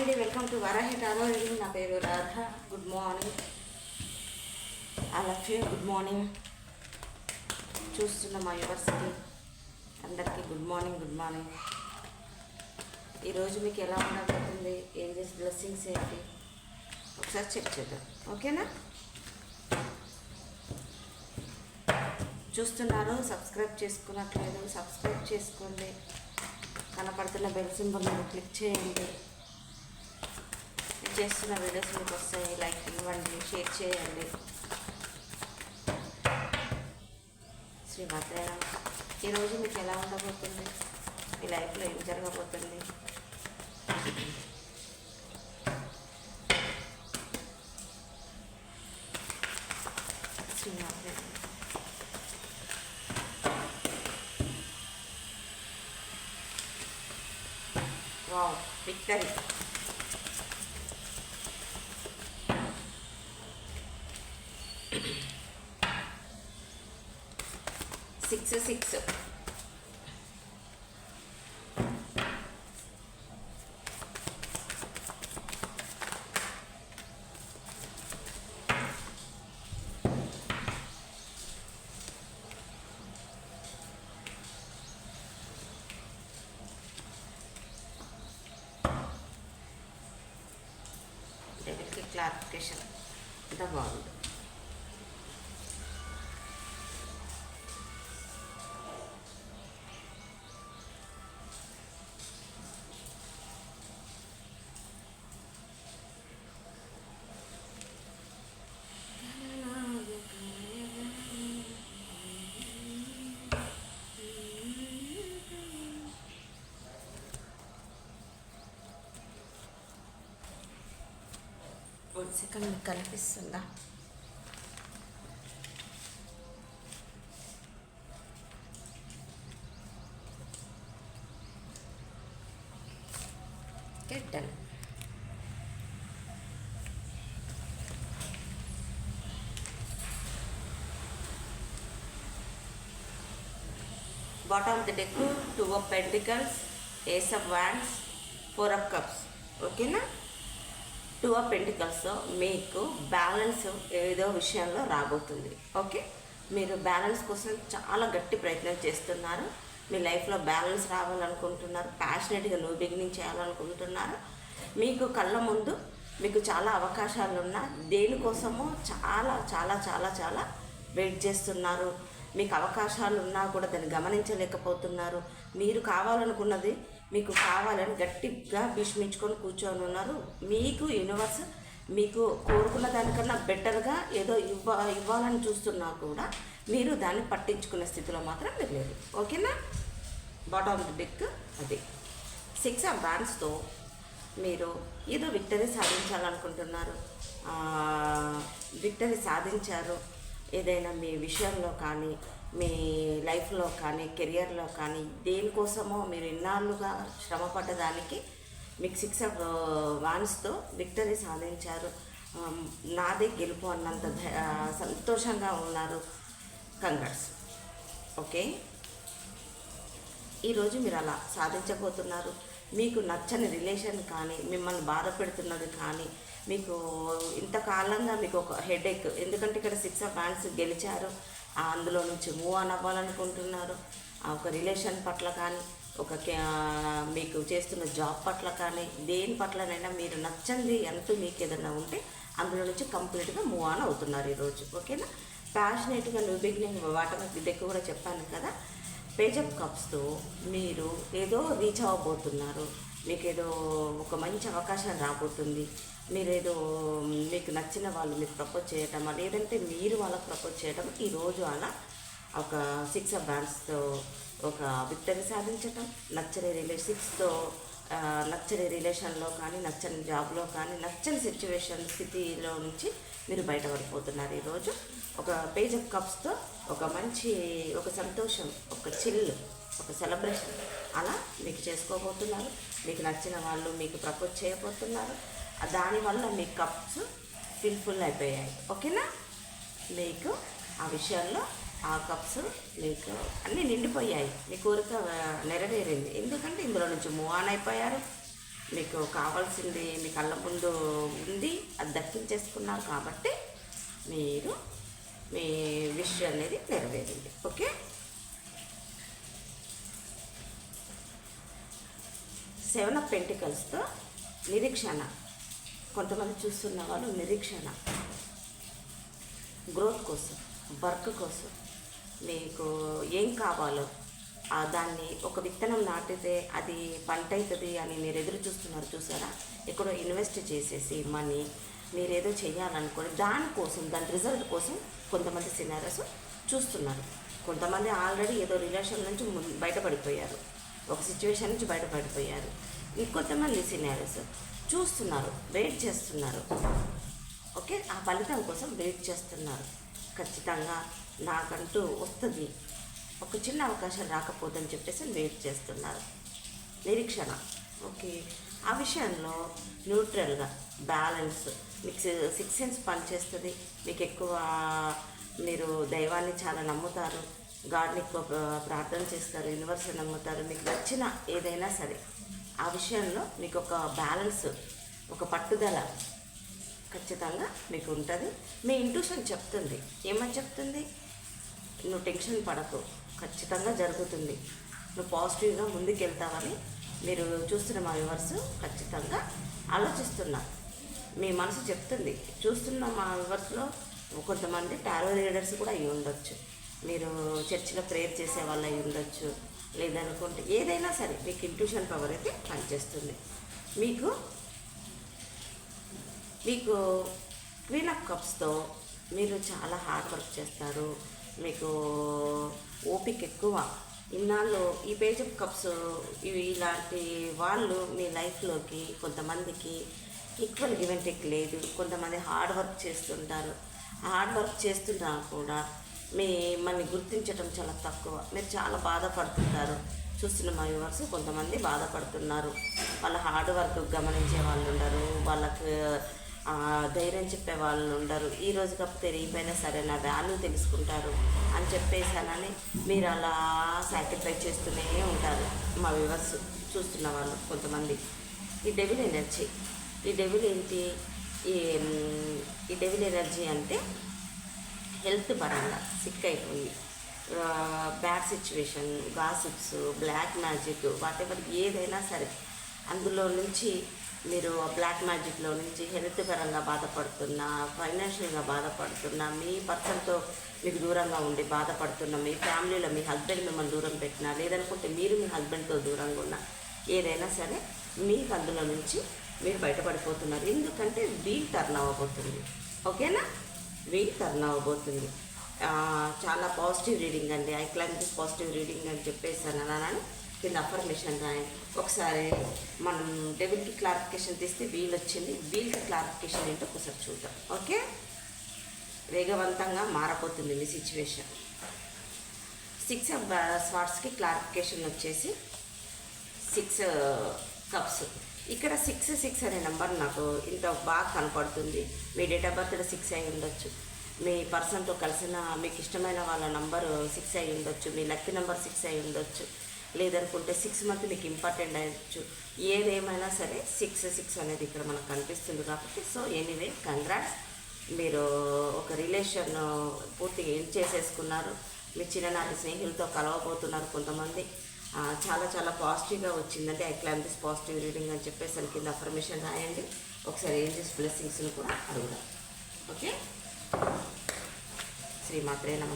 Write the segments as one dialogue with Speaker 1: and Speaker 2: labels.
Speaker 1: అండి welcome to Varahi tarot reading. నా పేరు Radha. Good morning. I love you good morning. చూస్తున్న మా యూనివర్సిటీ అందరికీ గుడ్ మార్నింగ్ గుడ్ మార్నింగ్. ఈరోజు మీకు ఎలా ఉండబోతుంది? ఏం చేసి బ్లెస్సింగ్స్ ఏంటి? ఒకసారి చెక్ చేద్దాం. ఓకేనా? చూస్తున్నారు సబ్స్క్రైబ్ చేసుకున్నట్లేదు. సబ్స్క్రైబ్ చేసుకోండి. కనపడుతున్న బెల్ సింబల్ మీద క్లిక్ చేయండి. చేస్తున్న వీడియోస్ మీకు వస్తాయి లైక్ ఇవ్వండి షేర్ చేయండి. శ్రీ భద్రయ్య ఈరోజు మీకు ఎలా ఉండబోతుంది? మీ లైఫ్లో ఏం జరగబోతుంది? శ్రీ వావ్ విక్టరీ సిక్స్ సిక్స్ డెవిల్కి క్లారిఫికేషన్ అంతా బాగుంది వన్ సెకండ్ మీకు కనిపిస్తుందా done bottom of the deck two of pentacles ace of wands four of cups ఓకేనా టూ ఆఫ్ పెంటికల్స్లో మీకు బ్యాలెన్స్ ఏదో విషయంలో రాబోతుంది. ఓకే మీరు బ్యాలెన్స్ కోసం చాలా గట్టి ప్రయత్నం చేస్తున్నారు. మీ లైఫ్లో బ్యాలెన్స్ రావాలనుకుంటున్నారు. ప్యాషనెట్గా న్యూ బిగినింగ్ చేయాలనుకుంటున్నారు. మీకు కళ్ళ ముందు మీకు చాలా అవకాశాలు ఉన్నా దేనికోసమో చాలా చాలా చాలా చాలా వెయిట్ చేస్తున్నారు. మీకు అవకాశాలు ఉన్నా కూడా దాన్ని గమనించలేకపోతున్నారు. మీరు కావాలనుకున్నది మీకు కావాలని గట్టిగా భీష్మించుకొని కూర్చొని ఉన్నారు. మీకు యూనివర్స్ మీకు కోరుకున్న దానికన్నా బెటర్గా ఏదో ఇవ్వ ఇవ్వాలని చూస్తున్నా కూడా మీరు దాన్ని పట్టించుకునే స్థితిలో మాత్రం మీరు లేదు ఓకేనా? బాటమ్ ఆఫ్ ది డెక్ అది. సిక్స్ ఆఫ్ బ్యాండ్స్తో మీరు ఏదో విక్టరీ సాధించాలనుకుంటున్నారు. విక్టరీ సాధించారు. ఏదైనా మీ విషయంలో కానీ మీ లైఫ్లో కానీ కెరియర్లో కానీ దేనికోసమో మీరు ఇన్నాళ్ళుగా శ్రమ మీకు సిక్స్ వాన్స్తో విక్టరీ సాధించారు. నాదే గెలుపు అన్నంత సంతోషంగా ఉన్నారు కంగ్రాట్స్. ఓకే? ఈరోజు మీరు అలా సాధించబోతున్నారు. మీకు నచ్చని రిలేషన్ కానీ మిమ్మల్ని బాధ పెడుతున్నది కానీ మీకు ఇంతకాలంగా మీకు ఒక హెడేక్ ఎందుకంటే ఇక్కడ సిక్స్ ఆఫ్ హ్యాండ్స్ గెలిచారు. అందులో నుంచి మూవ్ ఆన్ అవ్వాలనుకుంటున్నారు. ఆ ఒక రిలేషన్ పట్ల కానీ ఒక మీకు చేస్తున్న జాబ్ పట్ల కానీ దేని పట్లనైనా మీరు నచ్చంది అంటూ మీకు ఏదైనా ఉంటే అందులో నుంచి కంప్లీట్గా మూవ్ ఆన్ అవుతున్నారు ఈరోజు ఓకేనా ప్యాషనేట్గా న్యూ బిగినింగ్ వాటర్ దగ్గర కూడా చెప్పాను కదా? పేజప్ కప్స్తో మీరు ఏదో రీచ్ అవ్వబోతున్నారు. మీకు ఏదో ఒక మంచి అవకాశం రాబోతుంది. మీరేదో మీకు నచ్చిన వాళ్ళు మీకు ప్రపోజ్ చేయటం లేదంటే మీరు వాళ్ళకి ప్రపోజ్ చేయటం ఈరోజు అలా ఒక సిక్స్ ఆఫ్ బ్యాండ్స్తో ఒక విక్టరీ సాధించటం నచ్చని రిలేషన్స్తో నచ్చని రిలేషన్లో కానీ నచ్చని జాబ్లో కానీ నచ్చని సిచ్యువేషన్ స్థితిలో నుంచి మీరు బయటపడిపోతున్నారు ఈరోజు ఒక పేజ్ ఆఫ్ కప్స్తో ఒక మంచి ఒక సంతోషం ఒక చిల్ ఒక సెలబ్రేషన్ అలా మీకు చేసుకోబోతున్నారు. మీకు నచ్చిన వాళ్ళు మీకు ప్రపోజ్ చేయబోతున్నారు. దానివల్ల మీ కప్స్ ఫిల్ఫుల్ అయిపోయాయి. ఓకేనా? మీకు ఆ విషయాల్లో ఆ కప్స్ మీకు అన్నీ నిండిపోయాయి. మీ కోరిక నెరవేరింది. ఎందుకంటే ఇందులో నుంచి మూవ్ ఆన్ అయిపోయారు. మీకు కావాల్సింది మీ కళ్ళ ముందు ఉంది. అది దక్కించేసుకున్నారు కాబట్టి మీరు మీ విష్ అనేది నెరవేరింది. ఓకే? సెవెన్ ఆఫ్ పెంటికల్స్తో నిరీక్షణ. కొంతమంది చూస్తున్న వాళ్ళు నిరీక్షణ. గ్రోత్ కోసం వర్క్ కోసం మీకు ఏం కావాలో దాన్ని ఒక విత్తనం నాటితే అది పంట అవుతుంది అని మీరు ఎదురు చూస్తున్నారు చూసారా? ఎక్కడో ఇన్వెస్ట్ చేసేసి మనీ మీరు ఏదో చేయాలనుకోండి దానికోసం దాని రిజల్ట్ కోసం కొంతమంది సినారస్ చూస్తున్నారు. కొంతమంది ఆల్రెడీ ఏదో రిలేషన్ నుంచి బయటపడిపోయారు. ఒక సిచ్యువేషన్ నుంచి బయటపడిపోయారు. ఇంకొంతమంది సినారస్ చూస్తున్నారు వెయిట్ చేస్తున్నారు. ఓకే ఆ ఫలితం కోసం వెయిట్ చేస్తున్నారు. ఖచ్చితంగా నాకంటూ వస్తుంది. ఒక చిన్న అవకాశం రాకపోదని చెప్పేసి వెయిట్ చేస్తున్నారు. నిరీక్షణ. ఓకే ఆ విషయంలో న్యూట్రల్గా బ్యాలెన్స్ మీకు సిక్స్ సెన్స్ పనిచేస్తుంది. మీకు ఎక్కువ మీరు దైవాన్ని చాలా నమ్ముతారు. గాడ్ని ఎక్కువ ప్రార్థన చేస్తారు. యూనివర్స్ నమ్ముతారు. మీకు నచ్చిన ఏదైనా సరే. ఆ విషయంలో మీకు ఒక బ్యాలెన్స్ ఒక పట్టుదల ఖచ్చితంగా మీకు ఉంటుంది మీ ఇంట్యూషన్ చెప్తుంది. ఏమని చెప్తుంది? నువ్వు టెన్షన్ పడకు. ఖచ్చితంగా జరుగుతుంది. నువ్వు పాజిటివ్గా ముందుకెళ్తావని మీరు చూస్తున్న మా వివర్స్ ఖచ్చితంగా ఆలోచిస్తున్నా. మీ మనసు చెప్తుంది. చూస్తున్న మా వివర్స్లో కొంతమంది టారో రీడర్స్ కూడా అయి ఉండొచ్చు మీరు చర్చిలో ప్రేయర్ చేసే వాళ్ళు అయి ఉండొచ్చు లేదనుకుంటే ఏదైనా సరే మీకు ఇంట్యూషన్ పవర్ అయితే పనిచేస్తుంది. మీకు మీకు క్వీన్ ఆఫ్ కప్స్తో మీరు చాలా హార్డ్ వర్క్ చేస్తారు. మీకు ఓపిక ఎక్కువ. ఇన్నాళ్ళు ఈ పేజ్ ఆఫ్ కప్స్ ఇవి ఇలాంటి వాళ్ళు మీ లైఫ్లోకి కొంతమందికి ఈక్వల్ గివ్ లేదు. కొంతమంది హార్డ్ వర్క్ చేస్తుంటారు. హార్డ్ వర్క్ చేస్తున్నా కూడా మిమ్మల్ని గుర్తించడం చాలా తక్కువ. మీరు చాలా బాధపడుతుంటారు. చూస్తున్న మా వ్యూవర్స్ కొంతమంది బాధపడుతున్నారు. వాళ్ళ హార్డ్ వర్క్ గమనించే వాళ్ళు ఉండరు. వాళ్ళకు ధైర్యం చెప్పే వాళ్ళు ఉండరు. ఈ రోజు కాకపోతే రేపైనా సరే నా వాల్యూ తెలుసుకుంటారు అని చెప్పేసానని మీరు అలా సాటిస్ఫై చేస్తూనే ఉంటారు మా వ్యూవర్స్ చూస్తున్న వాళ్ళు కొంతమంది. ఈ డెవిల్ ఎనర్జీ ఈ డెవిల్ ఏంటి? ఈ డెవిల్ ఎనర్జీ అంటే హెల్త్ పరంగా సిక్ అయిపోయి bad situation gossips black magic whatever ఏదైనా సరే అందులో నుంచి మీరు బ్లాక్ మ్యాజిక్లో నుంచి హెల్త్ పరంగా బాధపడుతున్నా ఫైనాన్షియల్గా బాధపడుతున్నా మీ పర్సన్తో మీకు దూరంగా ఉండి బాధపడుతున్నా మీ ఫ్యామిలీలో మీ హస్బెండ్ మిమ్మల్ని దూరం పెట్టినా లేదనుకుంటే మీరు మీ హస్బెండ్తో దూరంగా ఉన్నా ఏదైనా సరే మీకు అందులో నుంచి మీరు బయటపడిపోతున్నారు. ఎందుకంటే వీల్ టర్న్ అవ్వబోతుంది. ఓకేనా? వీల్ టర్న్ అవ్వబోతుంది. చాలా పాజిటివ్ రీడింగ్ అండి. ఐ క్లైంట్ పాజిటివ్ రీడింగ్ అని చెప్పేసాను. అని కింద అఫర్మేషన్ రాయండి ఒకసారి మనం డెబిల్కి క్లారిఫికేషన్ తీస్తే వీల్ వచ్చింది. వీల్కి క్లారిఫికేషన్ ఏంటో ఒకసారి చూద్దాం. ఓకే వేగవంతంగా మారపోతుంది మీ సిచ్యువేషన్ సిక్స్ ఆఫ్ స్వాట్స్కి క్లారిఫికేషన్ వచ్చేసి సిక్స్ కప్స్ uh, ఇక్కడ సిక్స్ సిక్స్ అనే నెంబర్ నాకు ఇంత బాగా కనపడుతుంది. మీ డేట్ ఆఫ్ బర్త్ సిక్స్ అయి ఉండొచ్చు. మీ పర్సన్తో కలిసిన మీకు ఇష్టమైన వాళ్ళ నంబర్ సిక్స్ అయి ఉండొచ్చు. మీ లక్కీ నెంబర్ సిక్స్ అయి ఉండొచ్చు. లేదనుకుంటే సిక్స్ మంత్ మీకు ఇంపార్టెంట్ అయ్యొచ్చు. ఏదేమైనా సరే సిక్స్ సిక్స్ అనేది ఇక్కడ మనకు కనిపిస్తుంది కాబట్టి సో ఎనీవే కంగ్రాట్స్ మీరు ఒక రిలేషన్ పూర్తిగా ఎండ్ చేసేసుకున్నారు? మీ చిన్ననాటి స్నేహితులతో కలవబోతున్నారు కొంతమంది. చాలా చాలా పాజిటివ్గా వచ్చిందంటే I claim this positive reading అని చెప్పేసి దాని కింద అఫర్మేషన్ రాయండి. ఒకసారి ఏంజెస్ బ్లెస్సింగ్స్ని కూడా అడుగుదాం. ఓకే శ్రీమాత్రే నమ.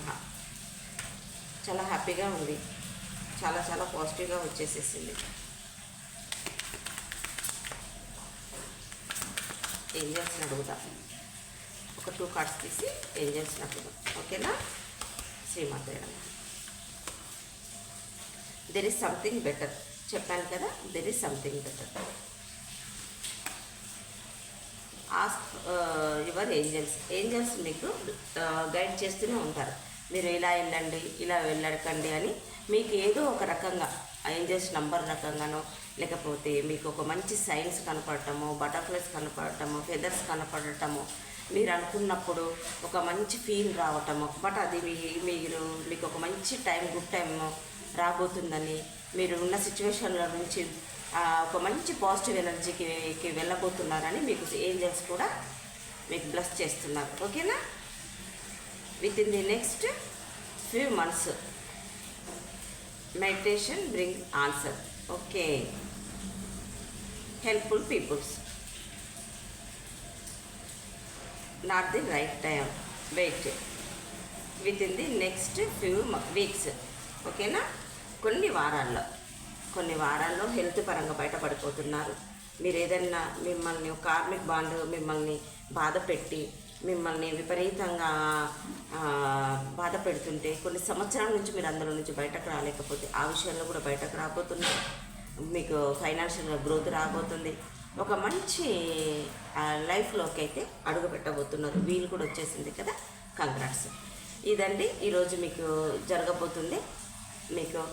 Speaker 1: చాలా హ్యాపీగా ఉంది. చాలా చాలా పాజిటివ్గా వచ్చేసేసింది. ఏంజల్స్ని అడుగుదాం. ఒక టూ కార్డ్స్ తీసి ఏంజల్స్ని అడుగుదాం. ఓకేనా శ్రీమాత్రే నమ. దెర్ ఇస్ సంథింగ్ బెటర్ చెప్పాను కదా? There is something better ask your angels angels మీకు uh, గైడ్ చేస్తూనే ఉంటారు. మీరు ఇలా వెళ్ళండి ఇలా వెళ్ళకండి అని మీకు ఏదో ఒక రకంగా ఏంజల్స్ నంబర్ రకంగానో లేకపోతే మీకు ఒక మంచి సైన్స్ కనపడటము బటర్ఫ్లైస్ కనపడటము ఫెదర్స్ కనపడటము మీరు అనుకున్నప్పుడు ఒక మంచి ఫీల్ రావటము బట్ అది మీ మీరు మీకు ఒక మంచి టైం గుడ్ టైము రాబోతుందని మీరు ఉన్న సిచ్యువేషన్ల నుంచి ఒక మంచి పాజిటివ్ ఎనర్జీకి వెళ్ళబోతున్నారని మీకు ఏంజల్స్ కూడా మీకు బ్లస్ చేస్తున్నారు. ఓకేనా within the next few months meditation bring answer okay helpful peoples not the right time wait within the next few weeks ఓకేనా? కొన్ని వారాల్లో కొన్ని వారాల్లో హెల్త్ పరంగా బయటపడిపోతున్నారు. మీరు ఏదైనా మిమ్మల్ని కార్మిక్ బాండ్ మిమ్మల్ని బాధ పెట్టి మిమ్మల్ని విపరీతంగా బాధ పెడుతుంటే కొన్ని సంవత్సరాల నుంచి మీరు అందులో నుంచి బయటకు రాలేకపోతే ఆ విషయంలో కూడా బయటకు రాబోతున్నారు. మీకు ఫైనాన్షియల్గా గ్రోత్ రాబోతుంది. ఒక మంచి లైఫ్లోకి అయితే అడుగు పెట్టబోతున్నారు. వీలు కూడా వచ్చేసింది కదా. కంగ్రాట్స్. ఇదండి. ఈరోజు మీకు జరగబోతుంది మీకు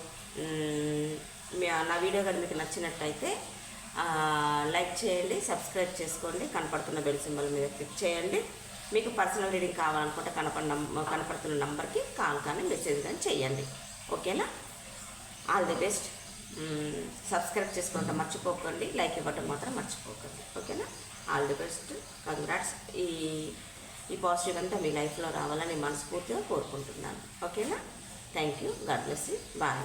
Speaker 1: మీ- నా వీడియో కానీ మీకు నచ్చినట్టయితే లైక్ చేయండి సబ్స్క్రైబ్ చేసుకోండి కనపడుతున్న బెల్ సింబల్ మీద క్లిక్ చేయండి. మీకు పర్సనల్ రీడింగ్ కావాలనుకుంటే కనపడ కనపడుతున్న నంబర్కి కాల్ కానీ మెసేజ్ కానీ చేయండి. ఓకేనా? All the best. సబ్స్క్రైబ్ చేసుకోవడం మర్చిపోకండి లైక్ ఇవ్వటం మాత్రం మర్చిపోకండి. ఓకేనా? All the best. కంగ్రాట్స్. ఈ ఈ పాజిటివ్ అంతా మీ లైఫ్లో రావాలని మనస్ఫూర్తిగా కోరుకుంటున్నాను. ఓకేనా? Thank you God bless you bye